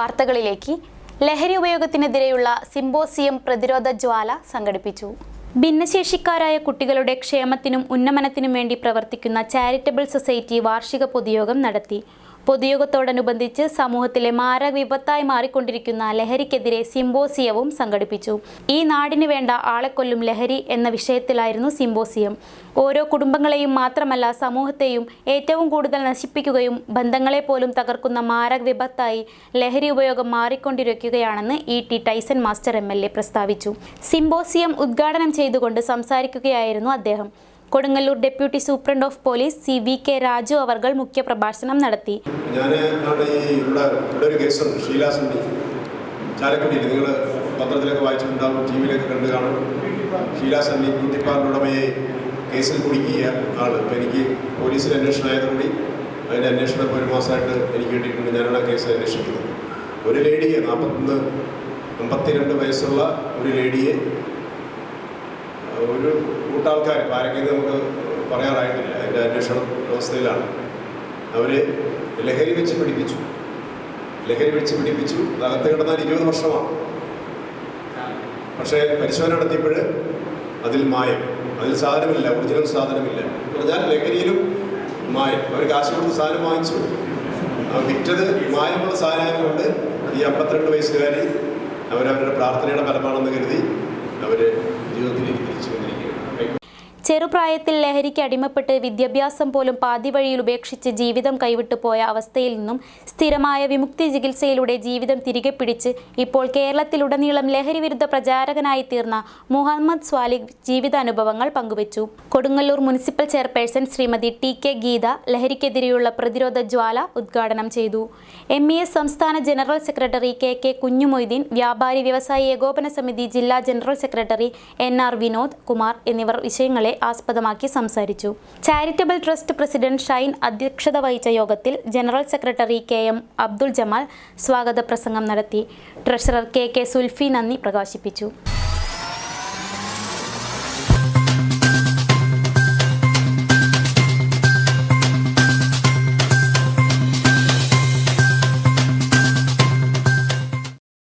വാർത്തകളിലേക്ക് ലഹരി ഉപയോഗത്തിനെതിരെയുള്ള സിംബോസിയം പ്രതിരോധ ജ്വാല സംഘടിപ്പിച്ചു. ഭിന്നശേഷിക്കാരായ കുട്ടികളുടെ ക്ഷേമത്തിനും ഉന്നമനത്തിനും വേണ്ടി പ്രവർത്തിക്കുന്ന ചാരിറ്റബിൾ സൊസൈറ്റി വാർഷിക പൊതുയോഗം നടത്തി. പൊതുയോഗത്തോടനുബന്ധിച്ച് സമൂഹത്തിലെ മാരക വിപത്തായി മാറിക്കൊണ്ടിരിക്കുന്ന ലഹരിക്കെതിരെ സിംബോസിയവും സംഘടിപ്പിച്ചു. ഈ നാടിന് വേണ്ട ആളെക്കൊല്ലും ലഹരി എന്ന വിഷയത്തിലായിരുന്നു സിംബോസിയം ഓരോ കുടുംബങ്ങളെയും മാത്രമല്ല സമൂഹത്തെയും ഏറ്റവും കൂടുതൽ നശിപ്പിക്കുകയും ബന്ധങ്ങളെ പോലും തകർക്കുന്ന മാരക വിപത്തായി ലഹരി ഉപയോഗം മാറിക്കൊണ്ടിരിക്കുകയാണെന്ന് E T Tyson master M പ്രസ്താവിച്ചു. സിംബോസിയം ഉദ്ഘാടനം ചെയ്തുകൊണ്ട് സംസാരിക്കുകയായിരുന്നു അദ്ദേഹം. Kodungallur deputy superintendent of police C V K Raju അവർകൾ മുഖ്യപ്രഭാഷണം നടത്തി. ഞാൻ ഇവിടെ ഒരു കേസുണ്ട്. ഷീല സന്ധി. ചാലക്കുടിയിൽ നിങ്ങൾ പത്രത്തിലൊക്കെ വായിച്ചിട്ടുണ്ടാവും. ടി വിയിലൊക്കെ കണ്ടു കാണും. ഷീല സന്ധി കുറ്റിപ്പാറിന്റെ ഉടമയെ കേസിൽ കുടുക്കിയ ആൾ അപ്പോൾ എനിക്ക് പോലീസിൽ അന്വേഷണം ആയതുകൂടി അതിന്റെ അന്വേഷണം ഒരു മാസമായിട്ട് എനിക്ക് കിട്ടിയിട്ടുണ്ട്. ഞാനാണ് ആ കേസ് അന്വേഷിക്കുന്നത് ഒരു ലേഡിയെ നാൽപ്പത്തൊന്ന് അമ്പത്തിരണ്ട് വയസ്സുള്ള ഒരു ലേഡിയെ ഒരു കൂട്ടാൾക്കാർ ആരെങ്കിലും നമുക്ക് പറയാറായിട്ടില്ല. അതിന്റെ അന്വേഷണ വ്യവസ്ഥയിലാണ്. അവർ ലഹരി വെച്ച് പിടിപ്പിച്ചു. ലഹരി വെച്ച് പിടിപ്പിച്ചു. അകത്ത് കിടന്നാൽ ഇരുപത് വർഷമാണ്. പക്ഷേ പരിശോധന നടത്തിയപ്പോൾ അതിൽ മായം. അതിൽ സാധനമില്ല ഒറിജിനൽ സാധനമില്ല. എന്ന് പറഞ്ഞാൽ ലഹരിയിലും മായം. അവർ കാശ് കൊടുത്ത് സാധനം വാങ്ങിച്ചു. വിറ്റത് മായമുള്ള സാധനമായതുകൊണ്ട് കൊണ്ട് ഈ അമ്പത്തിരണ്ട് വയസ്സുകാരി അവരവരുടെ പ്രാർത്ഥനയുടെ ഫലമാണെന്ന് കരുതി അവർ ജീവിതത്തിലേക്ക് തിരിച്ചു വന്നിരിക്കുകയാണ് ചെറുപ്രായത്തിൽ ലഹരിക്ക് അടിമപ്പെട്ട് വിദ്യാഭ്യാസം പോലും പാതി വഴിയിൽ ഉപേക്ഷിച്ച് ജീവിതം കൈവിട്ടു പോയ അവസ്ഥയിൽ നിന്നും സ്ഥിരമായ വിമുക്തി ചികിത്സയിലൂടെ ജീവിതം തിരികെ പിടിച്ച് ഇപ്പോൾ കേരളത്തിലുടനീളം ലഹരി വിരുദ്ധ പ്രചാരകനായി തീർന്ന മുഹമ്മദ് സ്വാലിഖ് ജീവിതാനുഭവങ്ങൾ പങ്കുവച്ചു. Kodungallur municipal chairperson Shrimati T K Geetha ലഹരിക്കെതിരെയുള്ള പ്രതിരോധ ജ്വാല ഉദ്ഘാടനം ചെയ്തു. എം ഇ എസ് സംസ്ഥാന general secretary K K Kunjumoideen വ്യാപാരി വ്യവസായി ഏകോപന സമിതി ജില്ലാ general secretary N R Vinod Kumar എന്നിവർ വിഷയങ്ങളെ ആസ്പദമാക്കി സംസാരിച്ചു. ചാരിറ്റബിൾ ട്രസ്റ്റ് പ്രസിഡന്റ് ഷൈൻ അധ്യക്ഷത വഹിച്ച യോഗത്തിൽ general secretary K M Abdul Jamal സ്വാഗത പ്രസംഗം നടത്തി. ട്രഷറർ കെ കെ സുൽഫി നന്ദി പ്രകാശിപ്പിച്ചു.